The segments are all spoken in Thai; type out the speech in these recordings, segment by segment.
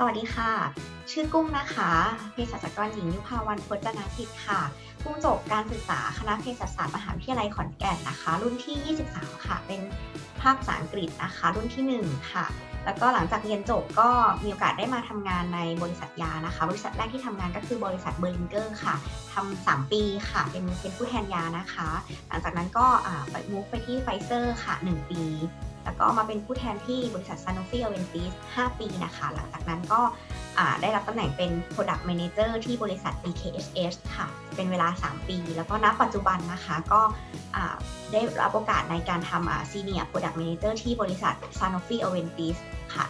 สวัสดีค่ะ ชื่อกุ้งนะคะเภสัชกรหญิงยุพาวันพจนาทิตค่ะ กุ้งจบการศึกษาคณะเภสัชศาสตร์มหาวิทยาลัยขอนแก่นนะคะ รุ่นที่ 23 ค่ะ เป็นภาคภาษาอังกฤษนะคะ รุ่นที่ 1 ค่ะ แล้วก็หลังจากเรียนจบก็มีโอกาสได้มาทำงานในบริษัทยานะคะ บริษัทแรกที่ทำงานก็คือบริษัทเบอร์ลิงเกอร์ค่ะทำสามปีค่ะ เป็นเป็นผู้แทนยานะคะ หลังจากนั้นก็ไปมุกไปที่ไฟเซอร์ค่ะ 1 ปี แล้วก็มาเป็นผู้แทนที่บริษัท Sanofi Aventis 5 ปีนะคะ หลังจากนั้นก็ได้รับตำแหน่งเป็น Product Manager ที่บริษัท DKHS ค่ะ เป็นเวลา 3 ปี แล้วก็ณปัจจุบันนะคะ ก็ได้รับโอกาสในการทำอ่า Senior Product Manager ที่บริษัท Sanofi Aventis ค่ะ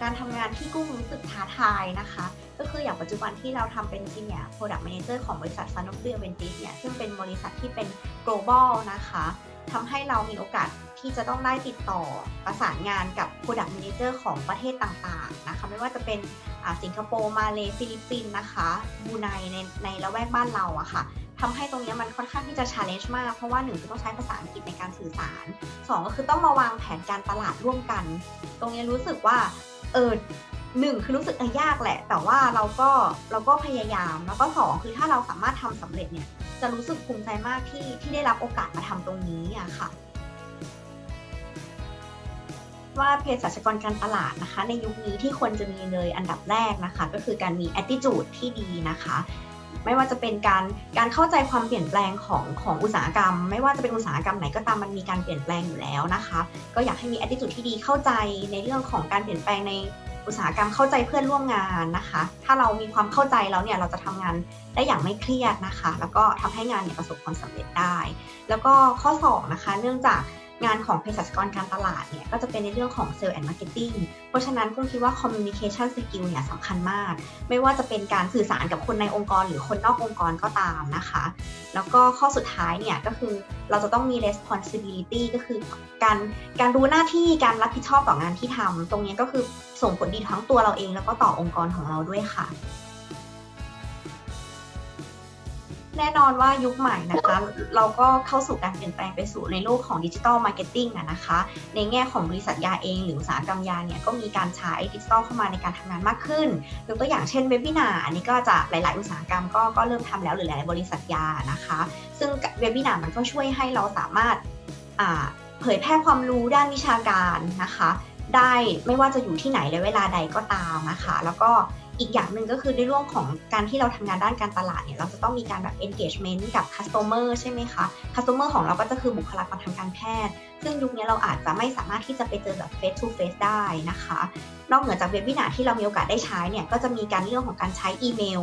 การทำงานที่กุ้งรู้สึกท้าทายนะคะ ก็คืออย่างปัจจุบันที่เราทำเป็น Senior Product Manager ของบริษัท Sanofi Aventis เนี่ย ซึ่งเป็นบริษัทที่เป็น global นะคะทำให้เรามีโอกาสที่จะต้องได้ติดต่อประสานงานกับ Product Manager ของประเทศต่างๆนะคะไม่ว่าจะเป็นสิงคโปร์มาเลฟิลิปปินส์นะคะบูไนในในละแวกบ้านเราอะค่ะทำให้ตรงนี้มันค่อนข้างที่จะ challenge มาก เพราะว่าหนึ่งคือต้องใช้ภาษาอังกฤษในการสื่อสารสองก็คือต้องมาวางแผนการตลาดร่วมกัน ตรงนี้รู้สึกว่าเออ หนึ่งคือรู้สึกยากแหละ แต่ว่าเราก็เราก็พยายามแล้วก็สองคือถ้าเราสามารถทำสำเร็จเนี่ยจะรู้สึกภูมิใจมากที่ที่ได้รับโอกาสมาทำตรงนี้อะค่ะ ว่าเภสัชกรการตลาดนะคะ ในยุคนี้ที่ควรจะมีเลยอันดับแรกนะคะ ก็คือการมี attitude ที่ดีนะคะไม่ว่าจะเป็นการการเข้าใจความเปลี่ยนแปลงของของอุตสาหกรรม ไม่ว่าจะเป็นอุตสาหกรรมไหนก็ตามมันมีการเปลี่ยนแปลงอยู่แล้วนะคะ ก็อยากให้มี attitude ที่ดีเข้าใจในเรื่องของการเปลี่ยนแปลงใน อุตสาหกรรมเข้าใจเพื่อนร่วมงานนะคะ ถ้าเรามีความเข้าใจแล้วเนี่ยเราจะทำงานได้อย่างไม่เครียดนะคะ แล้วก็ทำให้งานเนี่ยประสบความสำเร็จได้ แล้วก็ข้อ2นะคะ เนื่องจาก งานของเภสัชกรการตลาดเนี่ยก็จะเป็นในเรื่องของเซลล์แอนด์มาร์เก็ตติ้งเพราะฉะนั้นกุ้งคิดว่า communication skill เนี่ยสำคัญมาก ไม่ว่าจะเป็นการสื่อสารกับคนในองค์กร หรือคนนอกองค์กรก็ตามนะคะ แล้วก็ข้อสุดท้ายเนี่ยก็คือเราจะต้องมี responsibility ก็คือการการรู้หน้าที่การรับผิดชอบต่องานที่ทำตรงนี้ก็คือส่งผลดีทั้งตัวเราเองแล้วก็ต่อองค์กรของเราด้วยค่ะ แน่นอนว่ายุคใหม่นะคะ เราก็เข้าสู่การเปลี่ยนแปลงไปสู่ในโลกของดิจิทัลมาร์เก็ตติ้งนะคะ ในแง่ของบริษัทยาเอง หรืออุตสาหกรรมยาเนี่ยก็มีการใช้ดิจิทัลเข้ามาในการทำงานมากขึ้นยกตัวอย่างเช่นเว็บ i นาอันนี้ก็จะหลาย ๆ อุตสาหกรรมก็ก็เริ่มทำแล้วหรือหลาย ๆ บริษัทยานะคะ ซึ่งเว็บ i นามันก็ช่วยให้เราสามารถเผยแพร่ความรู้ด้านวิชาการนะคะ ได้ไม่ว่าจะอยู่ที่ไหนและเวลาใดก็ตามนะคะ แล้วก็ อีกอย่างหนึ่งก็คือในเรื่องของการที่เราทำงานด้านการตลาดเนี่ยเราจะต้องมีการแบบ engagement กับ customer ใช่ไหมคะ customer ของเราก็จะคือบุคลากรทางการแพทย์ ซึ่งยุคนี้เราอาจจะไม่สามารถที่จะไปเจอแบบ face to face ได้นะคะ นอกเหนือจากเว็บ i นาที่เรามีโอกาสได้ใช้เนี่ยก็จะมีการเรื่องของการใช้อีเมล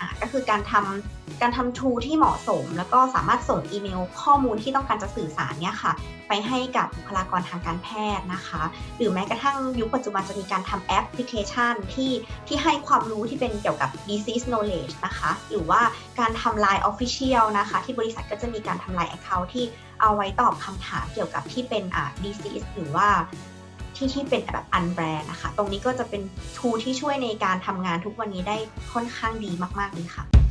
อ่าก็คือการทำ การทำ tool ที่เหมาะสม แล้วก็สามารถส่งอีเมลข้อมูลที่ต้องการจะสื่อสารเนี่ยค่ะไปให้กับบุคลากรทางการแพทย์นะคะ หรือแม้กระทั่งยุคปัจจุบันจะมีการทำแอปพลิเคชันที่ที่ให้ความรู้ที่เป็นเกี่ยวกับ disease knowledge นะคะ หรือว่าการทำ Line Official นะคะ ที่บริษัทก็จะมีการทำ Line Account ที่เอาไว้ตอบคำถามเกี่ยวกับที่เป็นอ่า disease หรือว่าที่ที่เป็นแบบ unbrand นะคะ ตรงนี้ก็จะเป็น tool ที่ช่วยในการทำงานทุกวันนี้ได้ค่อนข้างดีมาก ๆ เลยค่ะ